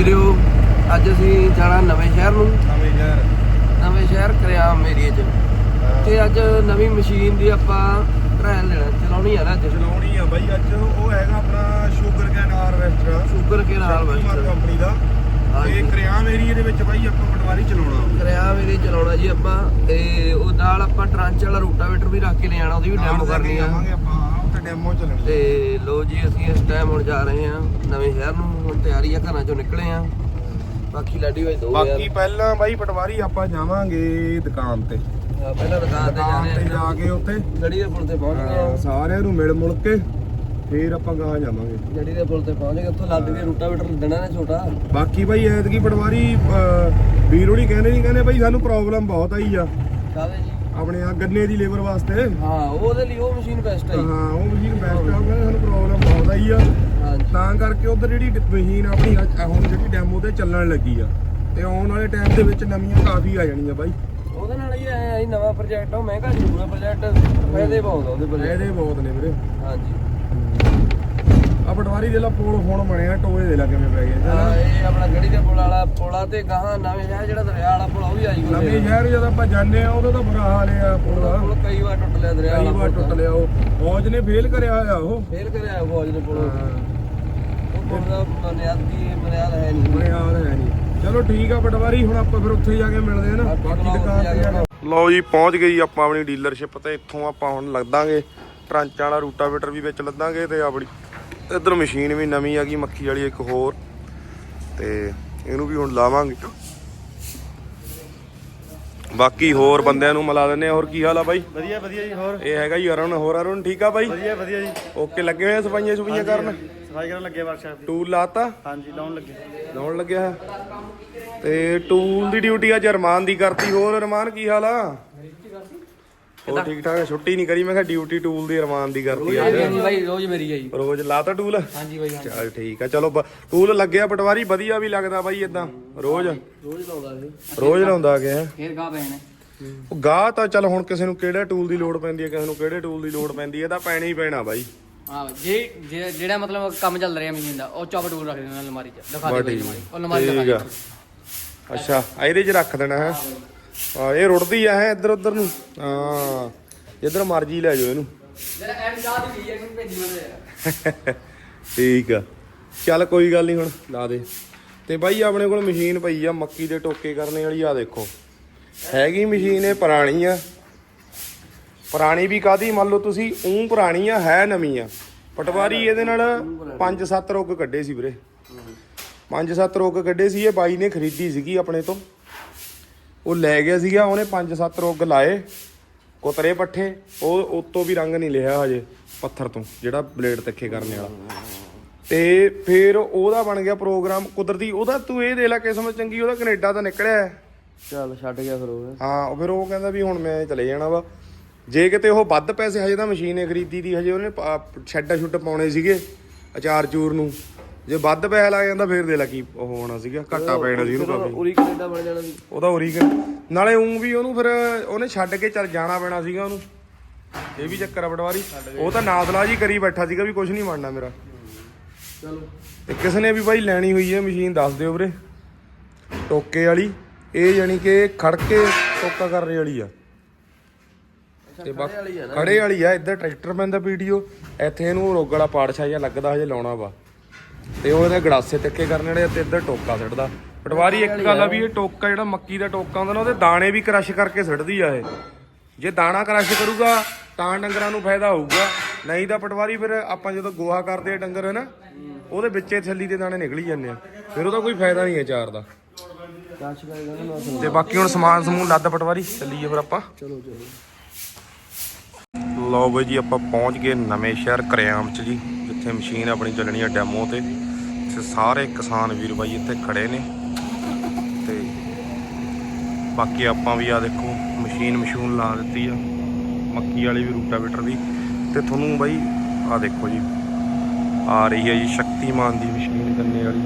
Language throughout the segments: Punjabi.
ਵੀਰਿਓ ਅੱਜ ਅਸੀਂ ਜਾਣਾ ਨਵੇਂ ਸ਼ਹਿਰ ਨੂੰ। ਨਵੇਂ ਯਾਰ ਨਵੇਂ ਸ਼ਹਿਰ ਕਰਿਆਮ ਏਰੀਏ 'ਚ। ਤੇ ਅੱਜ ਨਵੀਂ ਮਸ਼ੀਨ ਦੀ ਆਪਾਂ ਟ੍ਰਾਇਲ ਲੈਣਾ। ਚਲਾਉਣੀ ਆ ਨਾ ਅੱਜ। ਚਲਾਉਣੀ ਆ ਬਾਈ ਅੱਜ ਉਹ ਹੈਗਾ ਆਪਣਾ ਸ਼ੂਗਰ ਕੈਨ ਹਾਰਵੈਸਟਰ ਸ਼ੂਗਰ ਕੇ ਨਾਲ ਸ਼ਕਤੀਮਾਨ ਕੰਪਨੀ ਦਾ। ਤੇ ਕਰਿਆਮ ਏਰੀਏ ਦੇ ਵਿੱਚ ਬਾਈ ਆਪਾਂ ਪਟਵਾਰੀ ਚਲਾਉਣਾ ਕਰਿਆਮ ਏਰੀਏ ਚਲਾਉਣਾ ਜੀ ਆਪਾਂ। ਤੇ ਉਹ ਨਾਲ ਆਪਾਂ ਟਰਾਂਚ ਵਾਲਾ ਰੂਟਾਵੇਟਰ ਵੀ ਰੱਖ ਕੇ ਲੈ ਜਾਣਾ ਉਹਦੀ ਵੀ ਡੈਮੋ ਕਰਨੀ ਆ। ਡੈਮੋ ਚੱਲਣੀ ਤੇ ਲੋ ਜੀ ਅਸੀਂ ਇਸ ਟਾਈਮ ਹੁਣ ਜਾ ਰਹੇ ਹਾਂ ਨਵੇਂ ਸ਼ਹਿਰ ਨੂੰ। ਹੁਣ ਤਿਆਰੀ ਆ ਘਰਾਂ ਚੋਂ ਨਿਕਲੇ ਆ ਬਾਕੀ ਲਾਡੀ ਭਾਈ ਦੋ ਬਾਕੀ ਪਹਿਲਾਂ ਬਾਈ ਪਟਵਾਰੀ ਆਪਾਂ ਜਾਵਾਂਗੇ ਦੁਕਾਨ ਤੇ। ਪਹਿਲਾਂ ਦੁਕਾਨ ਤੇ ਜਾ ਕੇ ਉੱਥੇ। ਗੜੀ ਦੇ ਪੁਲ ਤੇ ਪਹੁੰਚ ਗਏ ਆ। ਸਾਰਿਆਂ ਨੂੰ ਮਿਲ ਮੁਲ ਕੇ। ਫੇਰ ਆਪਾਂ ਗਾਹ ਜਾਵਾਂਗੇ। ਗੜੀ ਦੇ ਪੁਲ ਤੇ ਪਹੁੰਚ ਗਏ ਉੱਥੋਂ ਲੱਦ ਕੇ ਰੂਟਾਵੇਟਰ ਦੇਣਾ ਨੇ ਛੋਟਾ। ਬਾਕੀ ਬਾਈ ਐਤਕੀ ਪਟਵਾਰੀ ਵੀਰ ਹੋਣੀ ਕਹਿੰਦੇ ਨਹੀਂ ਕਹਿੰਦੇ ਬਾਈ ਸਾਨੂੰ ਪ੍ਰੋਬਲਮ ਬਹੁਤ ਆਈ ਆ। ਕਾਹਦੇ ਜੀ? ਆਪਣੇ ਆ ਗੰਨੇ ਦੀ ਲੇਬਰ ਵਾਸਤੇ। ਹਾਂ ਉਹਦੇ ਲਈ ਉਹ ਮਸ਼ੀਨ ਬੈਸਟ ਜੀ। ਹਾਂ ਉਹ ਮਸ਼ੀਨ ਬੈਸਟ ਆ ਉਹ ਕਹਿੰਦੇ ਸਾਨੂੰ ਪ੍ਰੋਬਲਮ ਬਹੁਤ ਆਈ ਆ। ਤਾਂ ਕਰਕੇ ਉਧਰ ਜਿਹੜੀ ਮਸ਼ੀਨ ਆਪਣੀ ਹੁਣ ਜਿਹੜੀ ਡੈਮੋ ਤੇ ਚੱਲਣ ਲੱਗੀ ਆ ਤੇ ਆਉਣ ਵਾਲੇ ਟਾਈਮ ਦੇ ਵਿੱਚ ਨਵੀਆਂ ਕਾਫੀ ਆ ਜਾਣੀਆਂ ਬਾਈ। ਉਹਦੇ ਨਾਲ ਹੀ ਆਇਆ ਇਹ ਨਵਾਂ ਪ੍ਰੋਜੈਕਟ ਉਹ ਮਹਿੰਗਾ ਜ਼ਰੂਰ ਹੈ ਪ੍ਰੋਜੈਕਟ ਫਾਇਦੇ ਬਹੁਤ ਆ ਉਹਦੇ। ਇਹਦੇ ਬਹੁਤ ਨੇ ਵੀਰੇ। ਹਾਂਜੀ। ਆ ਪਟਵਾਰੀ ਦੇ ਲਾ ਪੁਲ ਹੁਣ ਬਣਿਆ ਟੋਏ ਦੇ ਲਾ ਕਿਵੇਂ ਪੈ ਗਏ ਹਾਂ, ਇਹ ਆਪਣਾ ਗੜੀ ਦੇ ਪੁਲ ਵਾਲਾ ਪੁਲਾ ਤੇ ਗਾਹਾਂ ਨਵੇਂ ਸ਼ਹਿਰ ਜਿਹੜਾ ਦਰਿਆ ਵਾਲਾ ਪੁਲ ਉਹ ਵੀ ਆਈ ਕੋਲ ਨਵੇਂ ਸ਼ਹਿਰ ਜਦੋਂ ਆਪਾਂ ਜਾਂਦੇ ਆ ਉਹਦਾ ਤਾਂ ਬੁਰਾ ਹਾਲ ਆ ਪੁਲ ਦਾ। ਪੁਲ ਕਈ ਵਾਰ ਟੁੱਟ ਲਿਆ ਦਰਿਆ ਕਈ ਵਾਲਾ ਵਾਰ ਪੁਲ ਟੁੱਟ ਲਿਆ ਉਹ ਫੌਜ ਨੇ ਫੇਲ ਕਰਿਆ ਹੋਇਆ ਉਹ। ਫੇਲ ਕਰਿਆ ਫੌਜ ਨੇ ਪੁਲ। ਉਹ ਪੁਲ ਦਾ ਬੁਨਿਆਦੀ ਬੁਨਿਆਦ ਹੈ ਨਹੀਂ। ਬੁਰੇ ਹਾਲ ਹੈ ਨਹੀਂ। ਚਲੋ ਠੀਕ ਆ ਪਟਵਾਰੀ ਹੁਣ ਆਪਾਂ ਫਿਰ ਉੱਥੇ ਜਾ ਕੇ ਮਿਲਦੇ ਆ ਨਾ। ਬਾਕੀ ਦੁਕਾਨ ਤੇ ਜਾਣਾ। ਲਓ ਜੀ ਪਹੁੰਚ ਗਈ ਆਪਾਂ ਆਪਣੀ ਡੀਲਰਸ਼ਿਪ ਤੇ। ਇੱਥੋਂ ਆਪਾਂ ਹੁਣ ਲੱਦਾਂਗੇ ਟਰਾਂਚਾਂ ਵਾਲਾ ਰੂਟਾਵੇਟਰ ਵੀ ਵਿੱਚ ਲੱਦਾਂਗੇ ਤੇ ਆਪਣੀ ਇਧਰ ਮਸ਼ੀਨ ਵੀ ਨਵੀਂ ਆ ਗਈ ਮੱਖੀ ਵਾਲੀ ਇੱਕ ਹੋਰ। ਤੇ ਇਹਨੂੰ ਵੀ ਹੁਣ ਲਾਵਾਂਗੇ। ਬਾਕੀ ਹੋਰ ਬੰਦਿਆਂ ਨੂੰ ਮਿਲਾ ਆ। ਹੋਰ ਕੀ ਹਾਲ ਆ ਬਾਈ? ਵਧੀਆ ਵਧੀਆ ਜੀ ਹੋਰ? ਇਹ ਹੈਗਾ ਜੀ ਅਰੁਣ। ਹੋਰ ਅਰੁਣ ਠੀਕ ਆ ਬਾਈ? ਵਧੀਆ ਵਧੀਆ ਜੀ। ਓਕੇ ਲੱਗੇ ਹੋਏ ਆ ਸਫਾਈਆਂ ਸੁਫਾਈਆਂ ਕਰਨ? ਸਫ਼ਾਈ ਕਰਨ ਲੱਗੇ ਵਰਕਸ਼ਾਪ ਦੀ। ਟੂਲ ਲਾਤਾ? ਹਾਂਜੀ ਲਾਉਣ ਲੱਗੇ। ਲਾਉਣ ਲੱਗਿਆ। ਤੇ ਟੂਲ ਦੀ ਡਿਊਟੀ ਅੱਜ ਅਰਮਾਨ ਦੀ ਕਰਤੀ। ਹੋਰ ਅਰਮਾਨ ਕੀ ਹਾਲ ਆ? ਉਹ ਠੀਕ ਠਾਕ ਆ, ਛੁੱਟੀ ਨਹੀਂ ਕਰੀ ਮੈਂ ਕਿਹਾ ਡਿਊਟੀ ਟੂਲ ਦੀ ਅਰਮਾਨ ਦੀ ਕਰਤੀ ਅੱਜ ਹਾਂਜੀ ਭਾਈ ਰੋਜ਼ ਮੇਰੀ ਆਈ ਰੋਜ਼ ਲਾਤਾ ਟੂਲ ਹਾਂਜੀ ਭਾਈ ਚਲ ਠੀਕ ਆ ਚਲੋ ਬ- ਟੂਲ ਲੱਗਿਆ ਪਟਵਾਰੀ ਵਧੀਆ ਵੀ ਲੱਗਦਾ ਬਾਈ ਇਦਾਂ ਰੋਜ਼? ਰੋਜ਼ ਲਾਉਂਦਾ ਇਹ ਰੋਜ਼ ਲਾਉਂਦਾ ਗਿਆ ਫੇਰ ਗਾ ਪੈਣੇ। ਉਹ ਗਾਹ ਤਾਂ ਚਲ ਹੁਣ ਕਿਸੇ ਨੂੰ ਕਿਹੜੇ ਟੂਲ ਦੀ ਲੋੜ ਪੈਂਦੀ ਹੈ ਕਿਸੇ ਨੂੰ ਕਿਹੜੇ ਟੂਲ ਦੀ ਲੋੜ ਪੈਂਦੀ ਹੈ ਤਾਂ ਪੈਣਾ ਹੀ ਪੈਣਾ ਬਾਈ। ਹਾਂ ਜੇ ਜੇ- ਜਿਹੜਾ ਮਤਲਬ ਕੰਮ ਚੱਲ ਰਿਹਾ ਮਸ਼ੀਨ ਦਾ ਉਹ ਚੌਪ ਟੂਲ ਰੱਖ ਦੇਣਾ ਅਲਮਾਰੀ 'ਚ। ਦਿਖਾ ਦੇ ਅਲਮਾਰੀ। ਉਹ ਅਲਮਾਰੀ ਦਿਖਾ ਠੀਕ ਦੇ। ਆ। ਅੱਛਾ ਆ ਇਹਦੇ 'ਚ ਰੱਖ ਦੇਣਾ ਹੈ। ਆ ਇਹ ਰੁੜਦੀ ਆ ਹੈ ਇੱਧਰ ਉੱਧਰ ਨੂੰ। ਹਾਂ ਜਿੱਧਰ ਮਰਜ਼ੀ ਲੈ ਜਾਓ ਇਹਨੂੰ। ਜਰਾ ਐਮ ਜਾ ਦੀ ਹੈ ਕਿ ਭੇਜੀ ਮੈਨੂੰ ਠੀਕ ਆ। ਚੱਲ ਕੋਈ ਗੱਲ ਨਹੀਂ ਹੁਣ ਲਾ ਦੇ। ਤੇ ਬਾਈ ਆਪਣੇ ਕੋਲ ਮਸ਼ੀਨ ਪਈ ਆ ਮੱਕੀ ਦੇ ਟੋਕੇ ਕਰਨੇ ਵਾਲੀ ਆ ਦੇਖੋ। ਹੈਗੀ ਮਸ਼ੀਨ ਇਹ ਪੁਰਾਣੀ ਆ। ਪੁਰਾਣੀ ਵੀ ਕਾਦੀ ਮੰਨ ਲਓ ਤੁਸੀਂ ਉਂ ਪੁਰਾਣੀ ਆ ਹੈ ਨਵੀਂ ਆ। ਪਟਵਾਰੀ ਇਹਦੇ ਨਾਲ 5-7 ਰੁੱਗ ਕੱਢੇ ਸੀ ਵੀਰੇ। 5-7 ਰੁੱਗ ਕੱਢੇ ਸੀ ਇਹ ਬਾਈ ਨੇ ਖਰੀਦੀ ਸੀਗੀ ਆਪਣੇ ਤੋਂ। ਉਹ ਲੈ ਗਿਆ ਸੀਗਾ ਉਹਨੇ 5-7 ਰੁੱਗ ਲਾਏ ਕੁਤਰੇ ਪੱਠੇ ਉਹ ਉਤੋਂ ਵੀ ਰੰਗ ਨਹੀਂ ਲਿਆ ਹਜੇ ਪੱਥਰ ਤੋਂ ਜਿਹੜਾ ਬਲੇਡ ਤਿੱਖੇ ਕਰਨੇ ਵਾਲਾ। ਤੇ ਫਿਰ ਉਹਦਾ ਬਣ ਗਿਆ ਪ੍ਰੋਗਰਾਮ ਕੁਦਰਤੀ ਉਹਦਾ ਤੂੰ ਇਹ ਦੇ ਲੈ ਕਿਸਮਤ ਚੰਗੀ ਉਹਦਾ ਕੈਨੇਡਾ ਤਾਂ ਨਿਕਲਿਆ। ਚੱਲ ਛੱਡ ਗਿਆ ਫਿਰ ਉਹ। ਹਾਂ ਉਹ ਫਿਰ ਉਹ ਕਹਿੰਦਾ ਵੀ ਹੁਣ ਮੈਂ ਚਲੇ ਜਾਣਾ ਵਾ। ਜੇ ਕਿਤੇ ਉਹ ਵੱਧ ਪੈਸੇ ਹਜੇ ਤਾਂ ਮਸ਼ੀਨ ਖਰੀਦੀ ਦੀ ਹਜੇ ਉਹਨੇ ਛੱਡਾ ਛੁੱਟ ਪਾਉਣੇ ਸੀਗੇ ਅਚਾਰ ਚੂਰ ਨੂੰ। ਜੇ ਵੱਧ ਪੈਸਾ ਲੱਗ ਜਾਂਦਾ ਫਿਰ ਦੇ ਲੈ ਕੀ ਉਹ ਹੋਣਾ ਸੀਗਾ ਘਾਟਾ ਪੈਣਾ ਸੀ ਉਹਨੂੰ ਕਾਫੀ। ਉਰੀ ਕੈਨੇਡਾ ਬਣ ਜਾਣਾ ਸੀ। ਉਹਦਾ ਉਰੀ ਨਾਲੇ ਉਂ ਵੀ ਉਹਨੂੰ ਫਿਰ ਉਹਨੇ ਛੱਡ ਕੇ ਚੱਲ ਜਾਣਾ ਪੈਣਾ ਸੀਗਾ ਉਹਨੂੰ। ਇਹ ਵੀ ਚੱਕਰ ਆ ਪਟਵਾਰੀ। ਉਹ ਤਾਂ ਨਾਦਲਾ ਜੀ ਕਰੀ ਬੈਠਾ ਸੀਗਾ ਵੀ ਕੁਝ ਨਹੀਂ ਬਣਨਾ ਮੇਰਾ। ਚਲੋ। ਤੇ ਕਿਸੇ ਨੇ ਵੀ ਬਾਈ ਲੈਣੀ ਹੋਈ ਹੈ ਮਸ਼ੀਨ ਦੱਸ ਦਿਓ ਵੀਰੇ। ਟੋਕੇ ਵਾਲੀ। ਇਹ ਯਾਨੀ ਕਿ ਖੜ ਕੇ ਟੋਕਾ ਕਰਨ ਵਾਲੀ ਆ। ਤੇ ਬਾਕੀ ਵਾਲੀ ਆ ਨਾ। ਖੜੇ ਵਾਲੀ ਆ ਇੱਧਰ ਟਰੈਕਟਰ ਪੈਂਦਾ ਵੀਡੀਓ ਇੱਥੇ ਇਹਨੂੰ ਰੋਗ ਵਾਲਾ ਪਾੜ ਛਾਇਆ ਲੱਗਦਾ ਹਜੇ ਲਾਉਣਾ ਵਾ। ਤੇ ਉਹ ਇਹਦੇ ਗੜਾਸੇ ਤਿੱਕੇ ਕਰਨ ਆ ਤੇ ਇੱਧਰ ਟੋਕਾ ਸਿੱਟਦਾ। ਪਟਵਾਰੀ ਇੱਕ ਗੱਲ ਆ ਵੀ ਇਹ ਟੋਕਾ ਜਿਹੜਾ ਮੱਕੀ ਦਾ ਟੋਕਾ ਹੁੰਦਾ ਨਾ ਉਹਦੇ ਦਾਣੇ ਵੀ ਕ੍ਰਸ਼ ਕਰਕੇ ਸਿੱਟਦੀ ਆ ਇਹ। ਜੇ ਦਾਣਾ ਕ੍ਰਸ਼ ਕਰੂਗਾ ਤਾਂ ਡੰਗਰਾਂ ਨੂੰ ਫਾਇਦਾ ਹੋਊਗਾ। ਨਹੀਂ ਤਾਂ ਪਟਵਾਰੀ ਫਿਰ ਆਪਾਂ ਜਦੋਂ ਗੋਹਾ ਕਰਦੇ ਆ ਡੰਗਰ ਹੈ ਨਾ ਉਹਦੇ ਵਿੱਚੇ ਥੱਲੀ ਦੇ ਦਾਣੇ ਨਿਕਲੀ ਜਾਂਦੇ ਆ। ਫਿਰ ਉਹਦਾ ਕੋਈ ਫਾਇਦਾ ਨਹੀਂ ਹੈ ਚਾਰ ਦਾ। ਨਾ ਤੇ ਬਾਕੀ ਹੁਣ ਸਮਾਨ ਸਮੂਨ ਲੱਦ ਪਟਵਾਰੀ ਚੱਲੀਏ ਫਿਰ ਆਪਾਂ। ਚਲੋ ਚਲੋ। ਲਓ ਬਈ ਜੀ ਆਪਾਂ ਪਹੁੰਚ ਗਏ ਨਵੇਂ ਸ਼ਹਿਰ ਕਰਿਆਮ ਚ ਜੀ ਜਿੱਥੇ ਮਸ਼ੀਨ ਆਪਣੀ ਚੱਲਣੀ ਆ ਡੈਮੋ ਤੇ। ਤੇ ਸਾਰੇ ਕਿਸਾਨ ਵੀਰ ਬਾਈ ਇੱਥੇ ਖੜੇ ਨੇ। ਤੇ ਬਾਕੀ ਆਪਾਂ ਵੀ ਆ ਦੇਖੋ, ਮਸ਼ੀਨ ਮਸ਼ੂਨ ਲਾ ਦਿੱਤੀ ਆ। ਮੱਕੀ ਵਾਲੀ ਵੀ ਰੂਟਾਵੇਟਰ ਦੀ। ਤੇ ਤੁਹਾਨੂੰ ਬਾਈ ਆ ਦੇਖੋ ਜੀ, ਆ ਰਹੀ ਹੈ ਜੀ ਸ਼ਕਤੀਮਾਨ ਦੀ ਮਸ਼ੀਨ ਗੰਨੇ ਵਾਲੀ।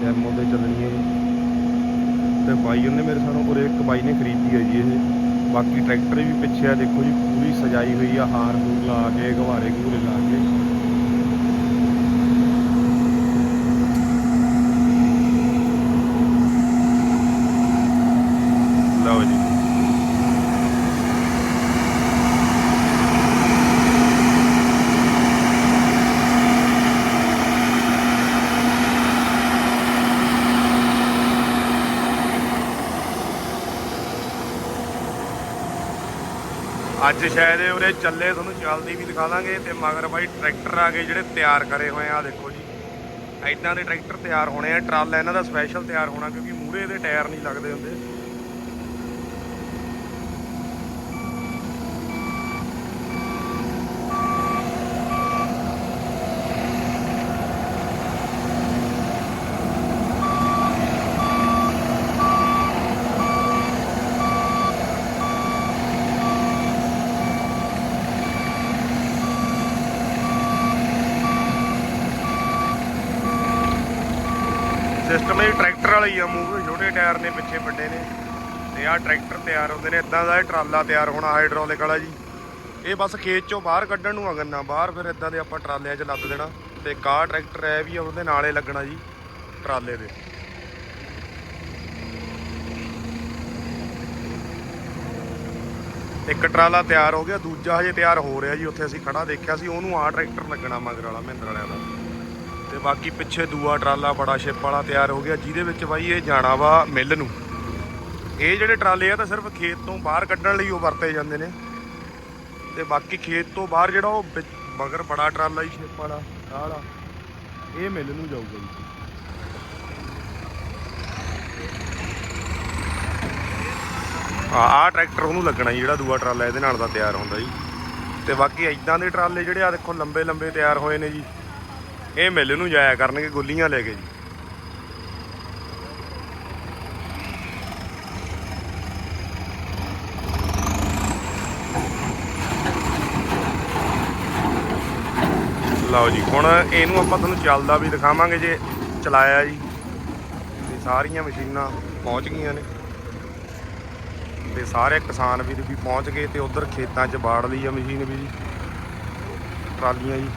ਡੈਮੋ ਤੇ ਚੱਲਣੀ ਹੈ ਜੀ। ਤੇ ਬਾਈ ਉਹਨੇ ਮੇਰੇ ਸਾਨੂੰ ਉਰੇ ਇੱਕ ਬਾਈ ਨੇ ਖਰੀਦੀ ਹੈ ਜੀ ਇਹ। ਬਾਕੀ ਟਰੈਕਟਰ ਵੀ ਪਿੱਛੇ ਆ ਦੇਖੋ ਜੀ, ਪੂਰੀ ਸਜਾਈ ਹੋਈ ਆ ਹਾਰ ਹੂਰ ਲਾ ਕੇ ਗਵਾਰੇ ਗੂਰੇ ਲਾ ਕੇ। ਅੱਜ ਸ਼ਾਇਦ ਇਹ ਉਰੇ ਚੱਲੇ, ਤੁਹਾਨੂੰ ਚੱਲਦੀ ਵੀ ਦਿਖਾ ਦਾਂਗੇ ਤੇ ਮਗਰ ਬਾਈ ਟਰੈਕਟਰ ਆ ਗਏ ਜਿਹੜੇ ਤਿਆਰ ਕਰੇ ਹੋਏ ਆ, ਦੇਖੋ ਜੀ। ਐਦਾਂ ਦੇ ਟਰੈਕਟਰ ਤਿਆਰ ਹੋਣੇ ਆ, ਟਰਾਲਾ ਇਹਨਾਂ ਦਾ ਸਪੈਸ਼ਲ ਤਿਆਰ ਹੋਣਾ ਕਿਉਂਕਿ ਮੂਹਰੇ ਦੇ ਟਾਇਰ ਨਹੀਂ ਲੱਗਦੇ ਹੁੰਦੇ ਸਿਸਟਮ ਇਹ ਟਰੈਕਟਰ ਵਾਲਾ ਹੀ ਆ ਮੂਹਰੇ ਛੋਟੇ ਟਾਇਰ ਨੇ ਪਿੱਛੇ ਵੱਡੇ ਨੇ। ਤੇ ਆਹ ਟਰੈਕਟਰ ਤਿਆਰ ਹੁੰਦੇ ਨੇ ਇਦਾਂ ਦਾ ਇਹ ਟਰਾਲਾ ਤਿਆਰ ਹੋਣਾ ਹਾਈਡ੍ਰੋਲਿਕ ਵਾਲਾ ਜੀ। ਇਹ ਬਸ ਖੇਤ ਚੋਂ ਬਾਹਰ ਕੱਢਣ ਨੂੰ ਆ ਗੰਨਾ ਬਾਹਰ ਫਿਰ ਇਦਾਂ ਦੇ ਆਪਾਂ ਟਰਾਲਿਆਂ 'ਚ ਲੱਦ ਦੇਣਾ। ਤੇ ਕਾ ਟਰੈਕਟਰ ਐ ਵੀ ਆ, ਉਹਦੇ ਨਾਲੇ ਲੱਗਣਾ ਜੀ ਟਰਾਲੇ ਦੇ। ਇੱਕ ਟਰਾਲਾ ਤਿਆਰ ਹੋ ਗਿਆ ਦੂਜਾ ਹਜੇ ਤਿਆਰ ਹੋ ਰਿਹਾ ਜੀ ਉੱਥੇ ਅਸੀਂ ਖੜਾ ਦੇਖਿਆ ਸੀ ਉਹਨੂੰ ਆ ਟਰੈਕਟਰ ਲੱਗਣਾ ਮਗਰ ਵਾਲਾ ਮਹਿੰਦਰ ਵਾਲਿਆਂ ਦਾ। ਤੇ ਬਾਕੀ ਪਿੱਛੇ ਦੂਆ ਟਰਾਲਾ ਬੜਾ ਸ਼ਿਪ ਵਾਲਾ ਤਿਆਰ ਹੋ ਗਿਆ, ਜਿਹਦੇ ਵਿੱਚ ਬਾਈ ਇਹ ਜਾਣਾ ਵਾ ਮਿੱਲ ਨੂੰ। ਇਹ ਜਿਹੜੇ ਟਰਾਲੇ ਆ ਤਾਂ ਸਿਰਫ ਖੇਤ ਤੋਂ ਬਾਹਰ ਕੱਢਣ ਲਈ ਉਹ ਵਰਤੇ ਜਾਂਦੇ ਨੇ। ਤੇ ਬਾਕੀ ਖੇਤ ਤੋਂ ਬਾਹਰ ਜਿਹੜਾ ਉਹ ਵਿੱਚ ਮਗਰ ਬੜਾ ਟਰਾਲਾ ਹੀ ਸ਼ਿਪ ਵਾਲਾ ਆਹ ਵਾਲਾ ਇਹ ਮਿੱਲ ਨੂੰ ਜਾਊਗਾ ਜੀ। ਆ ਆ ਟਰੈਕਟਰ ਉਹਨੂੰ ਲੱਗਣਾ ਜੀ ਜਿਹੜਾ ਦੂਆ ਟਰਾਲਾ ਇਹਦੇ ਨਾਲ ਦਾ ਤਿਆਰ ਹੁੰਦਾ ਜੀ। ਤੇ ਬਾਕੀ ਐਦਾਂ ਦੇ ਟਰਾਲੇ ਜਿਹੜੇ ਆ ਦੇਖੋ ਲੰਬੇ ਲੰਬੇ ਤਿਆਰ ਹੋਏ ਨੇ ਜੀ। ਇਹ ਮਿੱਲ ਨੂੰ ਜਾਇਆ ਕਰਨਗੇ, ਗੁੱਲੀਆਂ ਲੈ ਕੇ ਜੀ। ਲਓ ਜੀ, ਹੁਣ ਇਹਨੂੰ ਆਪਾਂ ਤੁਹਾਨੂੰ ਚੱਲਦਾ ਵੀ ਦਿਖਾਵਾਂਗੇ ਜੇ ਚਲਾਇਆ ਜੀ। ਤੇ ਸਾਰੀਆਂ ਮਸ਼ੀਨਾਂ ਪਹੁੰਚ ਗਈਆਂ ਨੇ। ਤੇ ਸਾਰੇ ਕਿਸਾਨ ਵੀਰ ਵੀ ਪਹੁੰਚ ਗਏ ਤੇ ਉਧਰ ਖੇਤਾਂ 'ਚ ਬਾੜ ਲਈ ਆ ਮਸ਼ੀਨ ਵੀ ਜੀ, ਟਰਾਲੀਆਂ ਜੀ।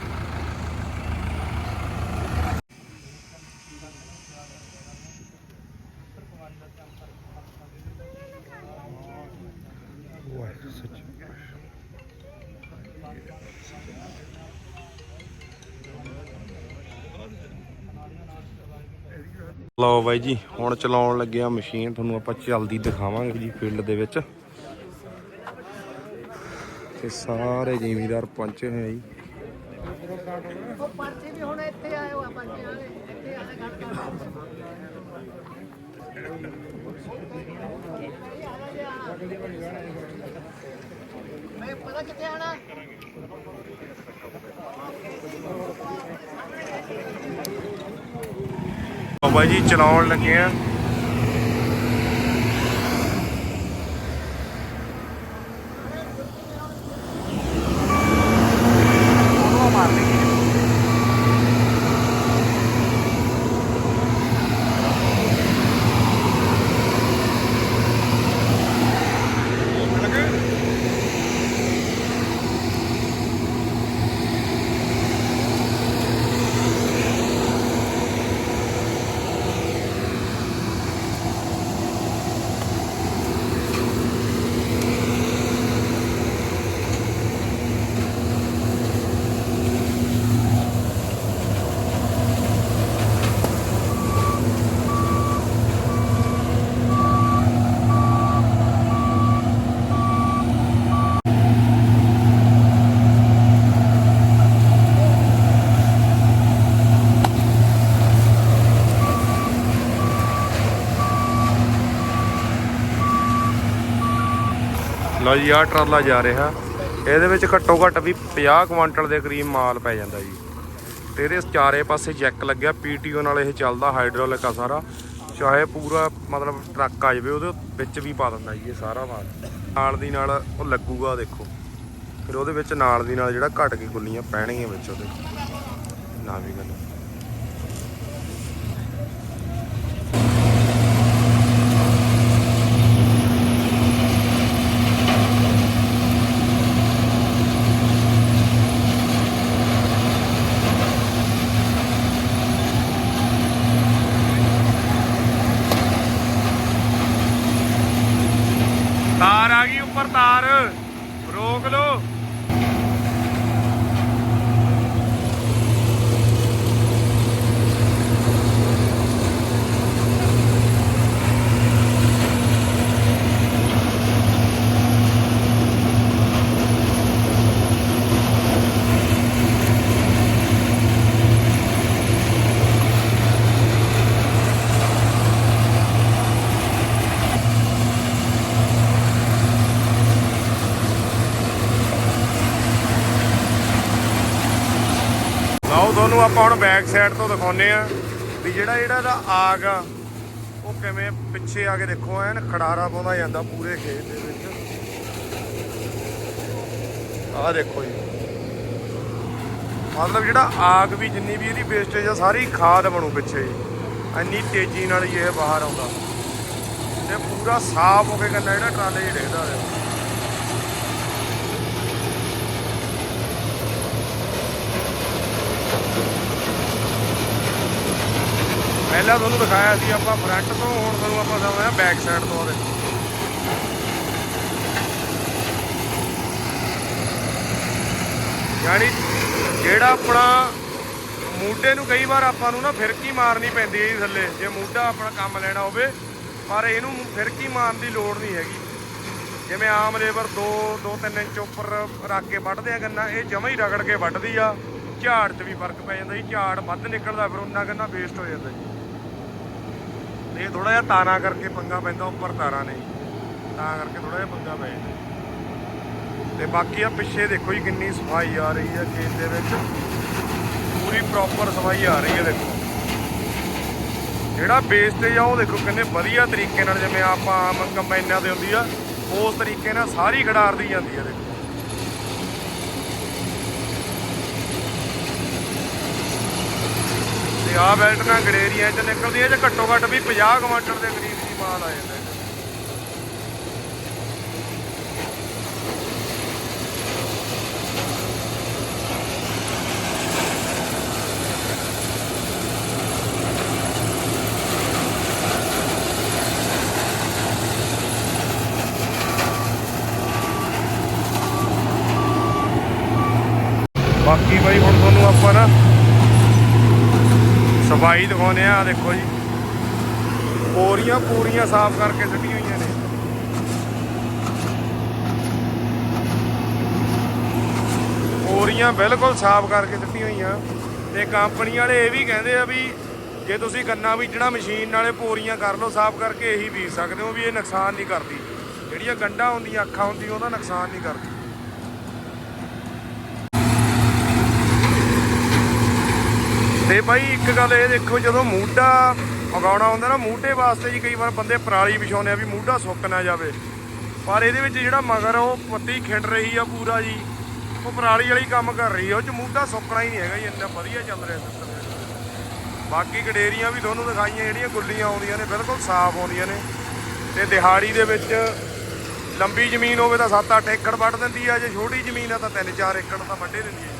ਲਓ ਬਾਈ ਜੀ, ਹੁਣ ਚਲਾਉਣ ਲੱਗਿਆ ਮਸ਼ੀਨ, ਤੁਹਾਨੂੰ ਆਪਾਂ ਚੱਲਦੀ ਦਿਖਾਵਾਂਗੇ ਜੀ ਫੀਲਡ ਦੇ ਵਿੱਚ। ਤੇ ਸਾਰੇ ਜ਼ਿਮੀਦਾਰ ਪਹੁੰਚੇ ਹੋਏ ਜੀ। ਪਰਚੀ ਵੀ ਹੁਣ ਇੱਥੇ ਆਏ ਹੋ ਪਰਚੀ ਇੱਥੇ ਆਲੇ ਮੈਂ ਪਤਾ ਕਿੱਥੇ ਆਣਾ ਬਾਬਾ ਜੀ ਚਲਾਉਣ ਲੱਗੇ ਆ। ਲਓ ਜੀ, ਆਹ ਟਰਾਲਾ ਜਾ ਰਿਹਾ। ਇਹਦੇ ਵਿੱਚ ਘੱਟੋ ਘੱਟ ਵੀ 50 ਕੁਆਂਟਲ ਦੇ ਕਰੀਬ ਮਾਲ ਪੈ ਜਾਂਦਾ ਜੀ। ਤੇ ਇਹਦੇ ਚਾਰੇ ਪਾਸੇ ਜੈਕ ਲੱਗਿਆ, ਪੀਟੀਓ ਨਾਲ ਇਹ ਚੱਲਦਾ ਹਾਈਡ੍ਰੋਲਿਕ ਆ ਸਾਰਾ। ਚਾਹੇ ਪੂਰਾ ਮਤਲਬ ਟਰੱਕ ਆ ਜਾਵੇ, ਉਹਦੇ ਵਿੱਚ ਵੀ ਪਾ ਦਿੰਦਾ ਜੀ ਇਹ ਸਾਰਾ ਮਾਲ। ਨਾਲ ਦੀ ਨਾਲ ਉਹ ਲੱਗੂਗਾ ਦੇਖੋ। ਫਿਰ ਉਹਦੇ ਵਿੱਚ ਨਾਲ ਦੀ ਨਾਲ ਜਿਹੜਾ ਘਟ ਕੇ ਗੁੱਲੀਆਂ ਪੈਣਗੀਆਂ ਵਿੱਚ ਉਹਦੇ। ਨਾ ਵੀ ਗੱਲ ਤਾਰ ਆ ਗਈ ਉੱਪਰ ਤਾਰ ਰੋਕ ਲੋ ਤੁਹਾਨੂੰ ਆਪਾਂ ਹੁਣ ਬੈਕ ਸਾਈਡ ਤੋਂ ਦਿਖਾਉਨੇ ਆ ਵੀ ਜਿਹੜਾ ਜਿਹੜਾ ਇਹਦਾ ਆਗ ਆ, ਉਹ ਕਿਵੇਂ ਪਿੱਛੇ ਆ ਕੇ ਦੇਖੋ, ਐਨ ਖੜਾਰਾ ਪਾਉਂਦਾ ਜਾਂਦਾ ਪੂਰੇ ਖੇਤ ਦੇ ਵਿੱਚ। ਆਹ ਦੇਖੋ ਜੀ। ਮਤਲਬ ਜਿਹੜਾ ਆਗ ਵੀ ਜਿੰਨੀ ਵੀ ਇਹਦੀ ਵੇਸਟੇਜ ਆ, ਸਾਰੀ ਖਾਦ ਬਣੂ ਪਿੱਛੇ ਜੀ। ਇੰਨੀ ਤੇਜ਼ੀ ਨਾਲ ਇਹ ਬਾਹਰ ਆਉਂਦਾ। ਤੇ ਪੂਰਾ ਸਾਫ਼ ਹੋ ਕੇ ਗੰਨਾ ਜਿਹੜਾ ਟਰਾਲੇ 'ਚ ਡਿੱਗਦਾ ਪਹਿਲਾਂ ਤੁਹਾਨੂੰ ਦਿਖਾਇਆ ਸੀ ਆਪਾਂ ਫਰੰਟ ਤੋਂ, ਹੁਣ ਤੁਹਾਨੂੰ ਆਪਾਂ ਦਿਖਾਉਂਦੇ ਬੈਕ ਸਾਈਡ ਤੋਂ ਉਹਦੇ। ਯਾਨੀ ਜਿਹੜਾ ਆਪਣਾ ਮੂਢੇ ਨੂੰ ਕਈ ਵਾਰ ਆਪਾਂ ਨੂੰ ਨਾ ਫਿਰਕੀ ਮਾਰਨੀ ਪੈਂਦੀ ਹੈ ਜੀ ਥੱਲੇ, ਜੇ ਮੂਢਾ ਆਪਣਾ ਕੰਮ ਲੈਣਾ ਹੋਵੇ, ਪਰ ਇਹਨੂੰ ਫਿਰਕੀ ਮਾਰਨ ਦੀ ਲੋੜ ਨਹੀਂ ਹੈਗੀ। ਜਿਵੇਂ ਆਮ ਲੇਬਰ 2 2 3 ਇੰਚ ਉੱਪਰ ਰੱਖ ਕੇ ਵੱਢਦੇ ਆ ਗੰਨਾ, ਇਹ ਜਮਾ ਹੀ ਰਗੜ ਕੇ ਵੱਢਦੀ ਆ। ਝਾੜ 'ਚ ਵੀ ਫ਼ਰਕ ਪੈ ਜਾਂਦਾ ਜੀ, ਝਾੜ ਵੱਧ ਨਿਕਲਦਾ, ਫਿਰ ਉਹਨਾਂ ਗੰਨਾ ਵੇਸਟ ਹੋ ਜਾਂਦਾ ਜੀ। ਇਹ ਥੋੜਾ ਜਿਹਾ ਤਾਰਾਂ ਕਰਕੇ ਪੰਗਾ ਪੈਂਦਾ, ਉੱਪਰ ਤਾਰਾਂ ਨੇ। ਤਾਂ ਕਰਕੇ ਥੋੜਾ ਜਿਹਾ ਪੰਗਾ ਪੈ ਜਾਂਦਾ। ਤੇ ਬਾਕੀ ਆ ਪਿੱਛੇ ਦੇਖੋ ਜੀ ਕਿੰਨੀ ਸਫ਼ਾਈ ਆ ਰਹੀ ਹੈ ਖੇਤ ਦੇ ਵਿੱਚ। ਪੂਰੀ ਪ੍ਰੋਪਰ ਸਫ਼ਾਈ ਆ ਰਹੀ ਹੈ ਦੇਖੋ। ਜਿਹੜਾ ਵੇਸਟੇਜ ਆ, ਉਹ ਦੇਖੋ ਕਿੰਨੇ ਵਧੀਆ ਤਰੀਕੇ ਨਾਲ ਜਿਵੇਂ ਆਪਾਂ ਆਮ ਕੰਬਾਈਨਾਂ ਤੇ ਹੁੰਦੀ ਆ, ਉਸ ਤਰੀਕੇ ਨਾਲ ਸਾਰੀ ਖੜਾਰਦੀ ਜਾਂਦੀ ਆ ਦੇਖੋ। ਤੇ ਬੈਲਟ ਨਾਲ ਗੜੇਰੀਆਂ ਚ ਨਿਕਲਦੀ ਹੈ ਜੇ ਘੱਟੋ ਘੱਟ ਵੀ 50 ਕੁਆਂਟਲ ਦੇ ਕਰੀਬ ਦੀ ਮਾਲ ਆ ਜਾਂਦਾ ਇਹਦੇ। ਬਾਕੀ ਬਾਈ ਹੁਣ ਤੁਹਾਨੂੰ ਆਪਾਂ ਨਾ ਸਫ਼ਾਈ ਦਿਖਾਉਨੇ ਆ ਦੇਖੋ ਜੀ। ਪੋਰੀਆਂ ਪੂਰੀਆਂ ਸਾਫ਼ ਕਰਕੇ ਸਿੱਟੀਆਂ ਹੋਈਆਂ ਨੇ। ਪੋਰੀਆਂ ਬਿਲਕੁਲ ਸਾਫ਼ ਕਰਕੇ ਸਿੱਟੀਆਂ ਹੋਈਆਂ। ਤੇ ਕੰਪਨੀ ਵਾਲੇ ਇਹ ਵੀ ਕਹਿੰਦੇ ਆ ਵੀ ਜੇ ਤੁਸੀਂ ਗੰਨਾ ਬੀਜਣਾ ਮਸ਼ੀਨ ਨਾਲੇ ਪੋਰੀਆਂ ਕਰ ਲਓ ਸਾਫ਼ ਕਰਕੇ ਇਹੀ ਬੀਜ ਸਕਦੇ ਹੋ ਵੀ ਇਹ ਨੁਕਸਾਨ ਨਹੀਂ ਕਰਦੀ। ਜਿਹੜੀਆਂ ਗੰਡਾ ਹੁੰਦੀਆਂ, ਅੱਖਾਂ ਹੁੰਦੀਆਂ, ਉਹਦਾ ਨੁਕਸਾਨ ਨਹੀਂ ਕਰਦੀ। ਤੇ ਬਾਈ ਇੱਕ ਗੱਲ ਇਹ ਦੇਖੋ, ਜਦੋਂ ਮੂਢਾ ਉਗਾਉਣਾ ਹੁੰਦਾ ਨਾ ਮੂਢੇ ਵਾਸਤੇ ਜੀ ਕਈ ਵਾਰ ਬੰਦੇ ਪਰਾਲੀ ਵਿਛਾਉਂਦੇ ਆ ਵੀ ਮੂਢਾ ਸੁੱਕ ਨਾ ਜਾਵੇ। ਪਰ ਇਹਦੇ ਵਿੱਚ ਜਿਹੜਾ ਮਗਰ ਉਹ ਪੱਤੀ ਖਿੰਡ ਰਹੀ ਆ ਪੂਰਾ ਜੀ। ਉਹ ਪਰਾਲੀ ਵਾਲੀ ਕੰਮ ਕਰ ਰਹੀ ਆ, ਉਹ ਚ ਮੂਢਾ ਸੁੱਕਣਾ ਹੀ ਨਹੀਂ ਹੈਗਾ ਜੀ, ਇੰਨਾ ਵਧੀਆ ਚੱਲ ਰਿਹਾ ਸਿਸਟਮ ਬਾਕੀ ਗਡੇਰੀਆਂ ਵੀ ਤੁਹਾਨੂੰ ਦਿਖਾਈਆਂ, ਜਿਹੜੀਆਂ ਗੁੱਲੀਆਂ ਆਉਂਦੀਆਂ ਨੇ, ਬਿਲਕੁਲ ਸਾਫ਼ ਆਉਂਦੀਆਂ ਨੇ। ਤੇ ਦਿਹਾੜੀ ਦੇ ਵਿੱਚ ਲੰਬੀ ਜ਼ਮੀਨ ਹੋਵੇ ਤਾਂ 7-8 ਏਕੜ ਵੱਢ ਦਿੰਦੀ ਆ, ਜੇ ਛੋਟੀ ਜ਼ਮੀਨ ਆ ਤਾਂ 3-4 ਏਕੜ ਤਾਂ ਵੱਢੇ ਦਿੰਦੀ ਆ ਜੀ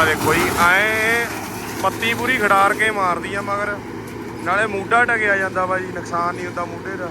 ਆ ਦੇਖੋ ਜੀ, ਐ ਪੱਤੀ ਪੂਰੀ ਖੜਾਰ ਕੇ ਮਾਰਦੀ ਆ ਮਗਰ। ਨਾਲੇ ਮੂਢਾ ਟਕਿਆ ਜਾਂਦਾ ਵਾ ਜੀ, ਨੁਕਸਾਨ ਨਹੀਂ ਹੁੰਦਾ ਮੂਢੇ ਦਾ।